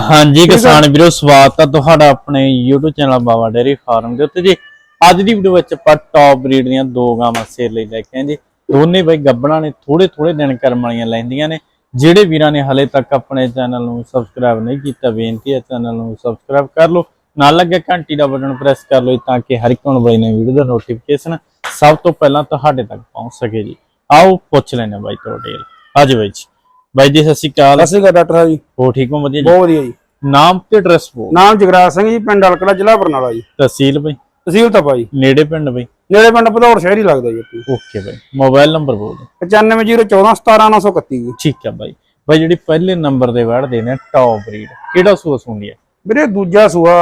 ਹਾਂਜੀ ਕਿਸਾਨ ਵੀਰੋ ਸਵਾਗਤ ਹੈ ਤੁਹਾਡਾ ਆਪਣੇ YouTube channel Baba dairy farm ਦੇ ਉੱਤੇ ਜੀ। ਅੱਜ ਦੀ ਵੀਡੀਓ ਵਿੱਚ ਆਪਾਂ ਟੌਪ ਬਰੀਡ ਦੀਆਂ ਦੋ ਗਾਵਾਂ ਸੇਲ ਲਈ ਲੈ ਕੇ ਆਏ ਜੀ। ਦੋਨੇ ਬਈ ਗੱਬਣਾ ਨੇ ਥੋੜੇ ਥੋੜੇ ਦਿਨ ਕਰਮ ਵਾਲੀਆਂ ਲੈਂਦੀਆਂ ਨੇ। ਜਿਹੜੇ ਵੀਰਾਂ ਨੇ ਹਲੇ ਤੱਕ ਆਪਣੇ ਚੈਨਲ ਨੂੰ ਸਬਸਕ੍ਰਾਈਬ ਨਹੀਂ ਕੀਤਾ ਬੇਨਤੀ ਹੈ ਚੈਨਲ ਨੂੰ ਸਬਸਕ੍ਰਾਈਬ ਕਰ ਲਓ। ਨਾਲ ਲੱਗੇ ਘੰਟੀ ਦਾ ਬਟਨ ਪ੍ਰੈਸ ਕਰ ਲਓ ਤਾਂ ਕਿ ਹਰ ਇੱਕ ਨੂੰ ਬਈ ਨੇ ਵੀਡੀਓ ਦਾ ਨੋਟੀਫਿਕੇਸ਼ਨ ਸਭ ਤੋਂ ਪਹਿਲਾਂ ਤੁਹਾਡੇ ਤੱਕ ਪਹੁੰਚ ਸਕੇ ਜੀ। ਆਓ ਪੁੱਛ ਲੈਣੇ ਬਾਈ ਤੁਹਾਡੇ ਅੱਜ ਬਾਈ ਜੀ। ਬਾਈ ਜੀ ਸਤਿ ਸ਼੍ਰੀ ਅਕਾਲ। ਸਤਿ ਸ਼੍ਰੀ ਅਕਾਲ ਡਾਕਟਰ ਸਾਹਿਬ ਜੀ। ਹੋ ਠੀਕ ਹੋ ਵਧੀਆ ਜੀ? ਬਹੁਤ ਵਧੀਆ ਜੀ। ਨਾਮ ਤੇ ਐਡਰੈਸ ਬੋਲ। ਨਾਮ ਜਗਰਾਜ ਸਿੰਘ ਜੀ ਪਿੰਡ ਅਲਕੜਾ ਜ਼ਿਲ੍ਹਾ ਬਰਨਾਲਾ ਜੀ। ਤਹਿਸੀਲ ਬਈ? ਤਹਿਸੀਲ ਤਪਾ ਜੀ। ਨੇੜੇ ਪਿੰਡ ਬਈ? ਨੇੜੇ ਪਿੰਡ ਭਦੌੜ ਸ਼ਹਿਰ ਹੀ ਲੱਗਦਾ ਜੀ ਆਪਣੀ ਓਕੇ ਬਈ ਮੋਬਾਈਲ ਨੰਬਰ ਬੋਲ ਦਿਓ। 9501417931 ਜੀ। ਠੀਕ ਹੈ ਬਾਈ। ਬਾਈ ਜਿਹੜੀ ਪਹਿਲੇ ਨੰਬਰ ਦੇ ਵੜਦੇ ਨੇ ਟੌਪ ਬਰੀਡ ਕਿਹੜਾ ਸੂਆ ਸੁਣਦੀ ਹੈ ਵੀਰੇ ਦੂਜਾ ਸੂਆ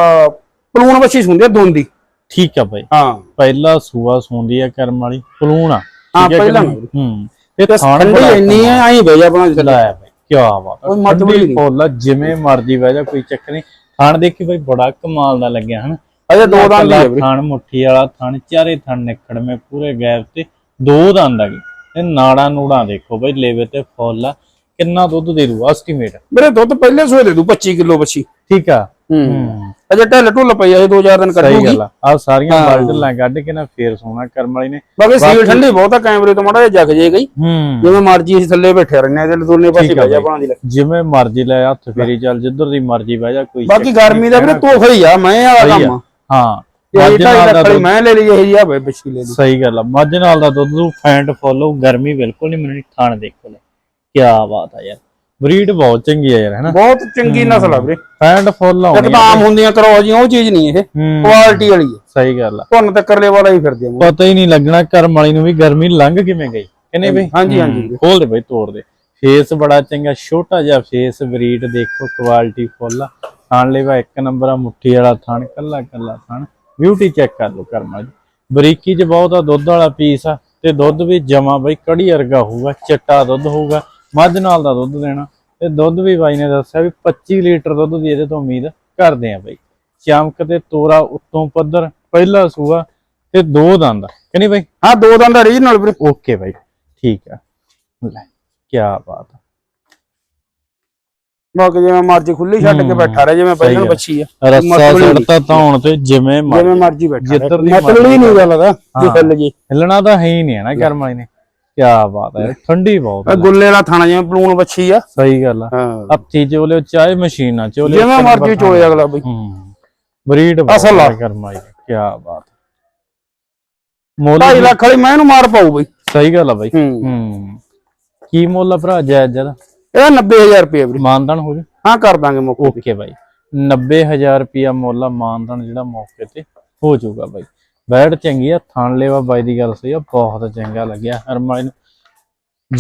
ਪਲੂਣ ਵੱਛੀ ਸੁੰਦੀ ਆ ਦੋਂਦੀ ਠੀਕ ਹੈ ਬਾਈ। ਹਾਂ। ਪਹਿਲਾ ਸੂਆ ਸੁਣਦੀ ਹੈ ਕਰਮ ਵਾਲੀ ਪਲੂਣ ਆ। ਹਾਂ, ਠੀਕ ਹੈ। ਕਿ ਪਹਿਲਾ ਨਹੀਂ? ਹੂੰ ਤੇ ਠੰਡੀ ਇੰਨੀ ਹੈ ਆਈ ਬਈ ਆਪਣਾ ਜਿੱਥੇ ਲਾਇਆ ਬਾਈ ਕੀ ਬਾਤ ਕੋਈ ਹੈ ਮੱਤ ਬੜੀ ਠੰਡੀ। ਫੁੱਲ ਜਿਵੇਂ ਮਰਜ਼ੀ ਬਹਿ ਜਾ ਕੋਈ ਚੱਕਰ ਨਹੀਂ। ਥਾਣ ਦੇਖੀ ਬਾਈ ਬੜਾ ਕਮਾਲ ਦਾ ਲੱਗਿਆ ਹਨ? ਅਜੇ ਦੋ ਦੰਦ ਹੀ ਵੀਰੇ। ਥਣ ਮੁੱਠੀ ਵਾਲਾ ਥਣ ਚਾਰੇ ਥਣ ਨਿਕੜਵੇਂ ਪੂਰੇ ਗੈਪ ਤੇ ਦੋ ਦੰਦ ਆ ਗਏ ਤੇ ਨਾੜਾ ਨੂੜਾ ਦੇਖੋ ਬਈ ਲੇਵੇ ਤੇ ਫੁੱਲ ਆ। ਕਿੰਨਾ ਦੁੱਧ ਦੇ ਦੂ ਐਸਟੀਮੇਟ। ਵੀਰੇ ਦੁੱਧ ਪਹਿਲੇ ਸੂਏ ਦੇ ਦੂ 25 ਕਿਲੋ ਵੱਛੀ ਠੀਕ ਆ। ਹੂੰ। ਹੂੰ। ਅਜੇ ਢਿੱਲ ਢੁੱਲ ਪਈ ਆ ਦੋ ਚਾਰ ਦਿਨ ਸਹੀ ਗੱਲ ਆ। ਆ ਸਾਰੀਆਂ ਬਾਲਟਲਾਂ ਕੱਢ ਕੇ ਨਾ ਫੇਰ ਸੋਨਾ ਕਰਮ ਵਾਲੀ ਨੇ। ਬਾਕੀ ਸੀਲ ਠੰਡੀ ਬਹੁਤ ਆ ਕੈਮਰੇ ਤੋਂ ਮਾੜਾ ਜਿਹਾ ਜਗ ਜੇ ਗਈ। ਹੂੰ। ਜਿਵੇਂ ਮਰਜ਼ੀ ਅਸੀਂ ਥੱਲੇ ਬੈਠੇ ਰਹਿੰਦੇ ਆ ਦੋਨੇ ਪਾਸੇ ਠੀਕ ਆ ਬਹਿ ਜਾ। ਆਪਣਾ ਦੀ ਲੈ। ਜਿਵੇਂ ਮਰਜ਼ੀ ਲੈ ਹੱਥ ਫੇਰੀ ਚੱਲ ਜਿੱਧਰ ਦੀ ਮਰਜ਼ੀ ਬਹਿ ਜਾ ਕੋਈ ਬਾਕੀ ਗਰਮੀ ਦਾ ਵੀਰੇ ਤੋਖੜੀ ਆ ਮੈਂ ਵਾਲਾ ਸਹੀ ਆ। ਕੰਮ ਹਾਂ ਇਹ ਮੱਝ ਢਾਈ ਨਾਲ ਦਾ ਲੱਖ ਵਾਲੀ ਦੁੱਧ ਮੈਂ ਲੈ ਲਈ ਇਹ ਜੀ ਆ ਬਈ ਬੱਚੀ ਲੈ ਲਈ। ਸਹੀ ਗੱਲ ਆ। ਮੱਝ ਨਾਲ ਦਾ ਦੁੱਧ ਨੂੰ ਫੈਂਟ ਫੋਲੋ ਗਰਮੀ ਬਿਲਕੁਲ ਨਹੀਂ ਮੈਨੂੰ ਥਾਣ ਦੇਖੋ ਲੈ। ਕੀ ਬਾਤ ਆ ਯਾਰ। ਬਰੀਡ ਬਹੁਤ ਚੰਗੀ ਆ ਯਾਰ ਹੈਨਾ? ਬਹੁਤ ਚੰਗੀ ਨਸਲ ਆ ਵੀਰੇ। ਫੈਂਟ ਫੁੱਲ ਇੱਕ ਆਉਣੀ ਤਾਂ ਆਮ ਹੁੰਦੀਆਂ ਕਰੋ ਜੀ ਉਹ ਚੀਜ਼ ਨਹੀਂ ਇਹ। ਕੁਆਲਿਟੀ ਵਾਲੀ ਹੈ ਸਹੀ ਗੱਲ ਆ। ਤੁਹਾਨੂੰ ਤਾਂ ਕਰਲੇ ਵਾਲਾ ਹੀ ਫਿਰਦੇ ਆ। ਪਤਾ ਹੀ ਨਹੀਂ ਲੱਗਣਾ ਕਰਮ ਵਾਲੀ ਨੂੰ ਵੀ ਗਰਮੀ ਲੰਘ ਕਿਵੇਂ ਗਈ ਕਿਨੇ ਬਈ? ਹਾਂਜੀ ਹਾਂਜੀ। ਖੋਲ ਦੇ ਬਈ ਤੋੜ ਦੇ। ਫੇਸ ਬੜਾ ਚੰਗਾ ਛੋਟਾ ਜਿਹਾ ਫੇਸ ਬਰੀਡ ਦੇਖੋ ਕੁਆਲਿਟੀ ਫੁੱਲ ਥਾਣ ਲੈਵਾ ਇੱਕ ਨੰਬਰ ਆ ਮੁੱਠੀ ਵਾਲਾ ਥਾਣ ਕੱਲਾ ਕੱਲਾ ਥਾਣ। ਬਿਊਟੀ ਚੈੱਕ ਕਰ ਲਓ ਕਰਮ ਵਾਲੀ। ਬਰੀਕੀ ਚ ਬਹੁਤ ਆ ਦੁੱਧ ਵਾਲਾ ਪੀਸ ਆ ਤੇ ਦੁੱਧ ਵੀ ਜਮਾ ਬਈ ਕੜੀ ਵਰਗਾ ਹੋਊਗਾ ਚਿੱਟਾ ਦੁੱਧ ਹੋਊਗਾ। ਮੱਝ ਨਾਲ ਦਾ ਦੁੱਧ ਦੇਣਾ। ਤੇ ਦੁੱਧ ਵੀ ਬਾਈ ਨੇ ਦੱਸਿਆ ਵੀ 25 ਲੀਟਰ ਦੁੱਧ ਦੀ ਇਹਦੇ ਤੋਂ ਉਮੀਦ ਕਰਦੇ ਆ ਬਈ। ਚਮਕ ਤੇ ਤੋਰਾ ਉੱਤੋਂ ਪੱਧਰ ਪਹਿਲਾ ਸੂਆ ਤੇ ਦੋ ਦੰਦ ਕਿ ਨਹੀਂ ਬਈ? ਹਾਂ ਦੋ ਦੰਦ ਰੀਜਨਲ ਵੀਰੇ। ਓਕੇ ਬਾਈ ਠੀਕ ਆ। ਲੈ ਕੀ ਬਾਤ ਆ। ਬਾਕੀ ਜਿਵੇਂ ਮਰਜ਼ੀ ਖੁੱਲੀ ਛੱਡ ਕੇ ਬੈਠਾ ਰਹੇ ਜਿਵੇਂ ਪਹਿਲਾਂ। ਬੱਚੀ ਆ। ਰੱਸਾ ਸੜਤਾ ਧੌਣ ਤੇ ਜਿਵੇਂ ਮਰ- ਜਿਵੇਂ ਮਰਜ਼ੀ ਬੈਠਾ ਜਿੱਧਰ ਦੀ ਮਤਲਬ ਹੀ ਨਹੀਂ ਗੱਲ ਦਾ ਜੇ ਹਾਂ। ਹਿੱਲ ਜੇ ਹਿੱਲਣਾ ਤਾਂ ਹੈ ਹੀ ਨਹੀਂ ਹੈ ਨਾ ਕਰਮ ਵਾਲੀ ਨੇ। ਕੀ ਬਾਤ ਹੈ ਠੰਡੀ ਬਹੁਤ ਆ। ਗੁੱਲੇ ਵਾਲਾ ਥਾਣਾ ਜਿਵੇਂ ਪਲੂਣ ਬੱਚੀ ਆ। ਸਹੀ ਗੱਲ ਆ। ਹਾਂ। ਹੱਥੀ ਚੋਲੇ ਚਾਹੇ ਮਸ਼ੀਨਾਂ ਚੋਲੇ ਜਿਵੇਂ ਮਰਜ਼ੀ ਚੋਏ ਅਗਲਾ ਬਈ। ਹੂੰ। ਬਰੀਡ ਅਸਲ ਆ। ਕਰਮ ਵਾਲੀ ਕੀ ਬਾਤ ਮੁੱਲ 2.5 ਲੱਖ ਵਾਲੀ ਮੈਂ ਇਹਨੂੰ ਮਾਰ ਪਾਉ ਬਈ। ਸਹੀ ਗੱਲ ਆ ਬਾਈ। ਹੂੰ। ਹੂੰ। ਕੀ ਮੁੱਲ ਆ ਭਰਾ ਜਾਇਜ਼ ਜਦਾ ਇਹਦਾ? 90000 ਰੁਪਏ ਵੀਰੇ। ਮਾਨਦਾਨ ਹੋ ਜਾ? ਹਾਂ ਕਰ ਦਾਂਗੇ ਮੁੱਕ ਓਕੇ ਬਾਈ। 90000 ਰੁਪਿਆ ਮੁੱਲ ਆ ਮਾਨਦਾਨ ਜਿਹੜਾ ਮੌਕੇ ਤੇ ਹੋ ਜਾਊਗਾ ਬਾਈ। ਬੈਡ ਚੰਗੀ ਆ ਥਣ ਲੈਵਾ ਬਾਈ ਦੀ ਗੱਲ ਸਹੀ ਆ ਬਹੁਤ ਚੰਗਾ ਲੱਗਿਆ। ਹਰਮਾਲੀ ਨੂੰ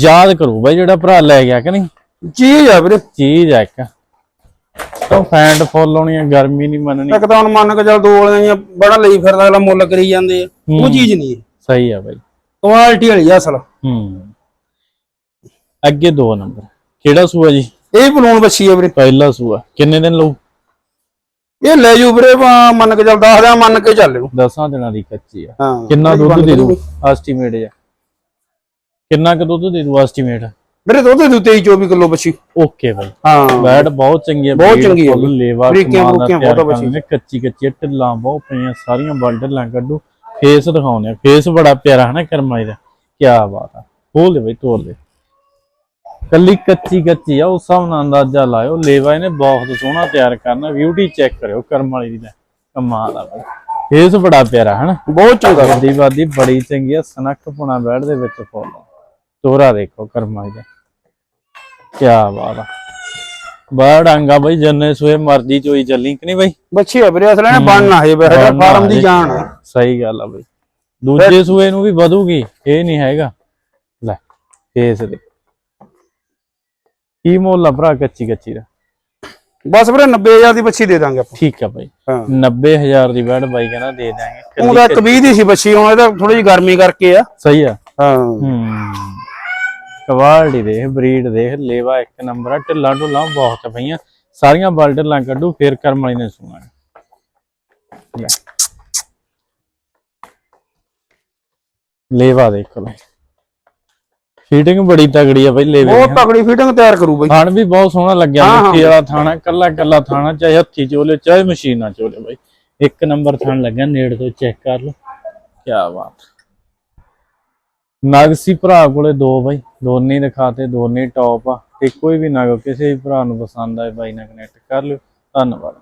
ਯਾਦ ਕਰੂ ਬਾਈ ਜਿਹੜਾ ਭਰਾ ਲੈ ਗਿਆ ਕਿ ਨਹੀਂ? ਚੀਜ਼ ਆ ਵੀਰੇ। ਚੀਜ਼ ਆ ਇੱਕ। ਤਾਂ ਫੈਂਡ ਫੁੱਲ ਹੋਣੀ ਆ ਗਰਮੀ ਨਹੀਂ ਮੰਨਣੀ। ਇੱਕ ਤਾਂ ਹੁਣ ਮੰਨ ਕੇ ਚੱਲ ਦੋ ਵਾਲੀਆਂ ਬੜਾ ਲਈ ਫਿਰਦਾ ਅਗਲਾ ਮੁੱਲ ਕਰੀ ਜਾਂਦੇ ਆ। ਉਹ ਚੀਜ਼ ਨਹੀਂ ਸਹੀ ਆ ਬਾਈ। ਕੁਆਲਿਟੀ ਵਾਲੀ ਆ ਅਸਲ। ਹੂੰ। ਅੱਗੇ ਦੋ ਨੰਬਰ। ਕਿਹੜਾ ਸੂਆ ਜੀ? ਇਹ ਬਲੂਨ ਬੱਚੀ ਆ ਵੀਰੇ। ਪਹਿਲਾ ਸੂਆ। ਕਿੰਨੇ ਦਿਨ ਲਊ? ਇਹ ਲੈ ਜੂ ਵੀਰੇ ਮੰਨ ਕੇ ਚੱਲ 10 ਦਿਨ ਮੰਨ ਕੇ ਚੱਲ ਇਹਨੂੰ। ਦਸਾਂ ਦਿਨਾਂ ਦੀ ਕੱਚੀ ਆ। ਹਾਂ। ਕਿੰਨਾ ਦੁੱਧ ਦੇ। ਦੂ? ਐਸਟੀਮੇਟ ਆ ਕਿੰਨਾ ਕੁ ਦੁੱਧ ਦੇ ਦੂ ਐਸਟੀਮੇਟ ਵੀਰੇ ਦੁੱਧ ਦੇ 23 24 ਕਿਲੋ ਬੱਚੀ। Okay bye. ਹਾਂ। ਬੈਡ ਬਹੁਤ ਚੰਗੀ ਹੈ ਬਹੁਤ ਚੰਗੀ ਹੈ। ਲੇਵਾ ਕਮਾਲ ਬਹੁਤ ਕੱਚੀ ਕੱਚੀ ਢਿੱਲਾਂ ਬਹੁਤ ਪਈਆਂ ਸਾਰੀਆਂ ਬਲਡਲਾਂ ਕੱਢੂ। ਫੇਸ ਦਿਖਾਉਂਦੇ ਫੇਸ ਬੜਾ ਪਿਆਰਾ ਹੈ ਨਾ ਕਰਮਾਈ ਦਾ। ਕੀ ਬਾਤ ਆ। ਖੋਲ ਦੇ ਬਈ ਤੋੜ ਦੇ। ਕੱਲੀ ਕੱਚੀ ਕੱਚੀ ਆ ਉਸ ਹਿਸਾਬ ਨਾਲ ਅੰਦਾਜ਼ਾ ਲਾਇਓ। ਲੇਵਾ ਇਹਨੇ ਬਹੁਤ ਸੋਹਣਾ ਤਿਆਰ ਕਰਨਾ ਬਿਊਟੀ ਚੈੱਕ ਕਰਿਓ ਕਰਮ ਵਾਲੀ ਦੀ ਕਮਾਲ ਆ ਬਈ। ਫੇਸ ਬੜਾ ਪਿਆਰਾ ਹੈ ਨਾ ਬਹੁਤ ਚੰਗਾ। ਵੱਡੀ ਵਾਦੀ ਬੜੀ ਚੰਗੀ ਆ ਸਨੱਖ ਪੁਣਾ ਬੈਡ ਦੇ ਵਿੱਚ ਫੁੱਲ ਤੋਰਾ ਦੇਖੋ ਕਰਮਾਂ ਦਾ। ਕੀ ਬਾਤ ਆ। ਬੜਾ ਡਾਂਗਾ ਬਈ ਜੰਨੇ ਸੋਏ ਮਰਜ਼ੀ ਚੋਈ ਚੱਲੀ ਕਿ ਨਹੀਂ ਬਈ? ਬੱਚੀ ਆ ਵੀਰੇ ਅਸਲ ਨੇ ਬਣਨਾ ਹੈ ਬਣਨਾ ਫਾਰਮ ਦੀ। ਜਾਨ। ਸਹੀ ਗੱਲ ਆ ਬਈ। ਦੂਜੇ ਸੂਏ ਨੂੰ ਵੀ ਵਧੂਗੀ ਇਹ ਨਹੀਂ ਹੈਗਾ। ਲੈ ਫੇਸ ਦੇ ਕੀ ਮੁੱਲ ਆ ਭਰਾ ਕੱਚੀ ਕੱਚੀ ਦਾ? ਬਸ ਵੀਰੇ 90000 ਦੀ ਬੱਚੀ ਦੇ ਦਾਂਗੇ ਆਪਾਂ। ਠੀਕ ਆ ਬਾਈ। ਹਾਂ। 90000 ਦੀ ਬੈਡ ਬਾਈ ਕਹਿੰਦਾ ਦੇ ਦਾਂਗੇ ਉਹਦਾ ਇੱਕ 20 ਦੀ ਸੀ ਬੱਚੀ ਹੁਣ ਇਹਦਾ ਥੋੜੀ ਜਿਹੀ ਗਰਮੀ ਕਰਕੇ ਆ। ਸਹੀ ਆ। ਹਾਂ। ਹੂੰ। ਕੁਆਲਿਟੀ ਦੇਖ ਬਰੀਡ ਦੇਖ ਲੇਵਾ ਇੱਕ ਨੰਬਰ ਆ ਢਿੱਲਾ ਢੁੱਲਾ ਬਹੁਤ ਪਈਆਂ ਸਾਰੀਆਂ ਬਲਡਲਾਂ ਕੱਢੂ ਫੇਰ ਕਰਮ ਵਾਲੀ ਨੇ ਸੁਣਾ ਲੈ। ਲੇਵਾ ਦੇਖ ਲੈ ਫੀਟਿੰਗ ਬੜੀ ਤਗੜੀ ਆ ਬਈ ਲੇਵੇ ਬਹੁਤ ਤਕੜੀ ਫਿਟਿੰਗ ਤਿਆਰ ਕਰੂ ਬਈ। ਥਾਣ ਵੀ ਬਹੁਤ ਸੋਹਣਾ ਲੱਗਿਆ। ਮਿੱਠੀ ਵਾਲਾ ਥਾਣਾ ਕੱਲਾ ਕੱਲਾ ਥਾਣਾ ਚਾਹੇ ਹੱਥੀ ਚੋਲੇ ਚਾਹੇ ਮਸ਼ੀਨ ਚੋਲੇ ਬਾਈ। ਇੱਕ ਨੰਬਰ ਥਾਣ ਲੱਗਿਆ ਨੇੜ ਤੋਂ ਚੈੱਕ ਕਰ ਲਓ। ਕੀ ਬਾਤ। ਨਗ ਸੀ ਭਰਾ ਕੋਲੇ ਦੋ ਬਾਈ ਦੋਨੇ ਦਿਖਾਤੇ ਦੋਨੇ ਟੌਪ ਆ। ਤੇ ਕੋਈ ਵੀ ਨਗ ਕਿਸੇ ਵੀ ਭਰਾ ਨੂੰ ਪਸੰਦ ਆਏ ਬਾਈ ਨਾਲ ਕਨੈਕਟ ਕਰ ਲਿਓ। ਧੰਨਵਾਦ।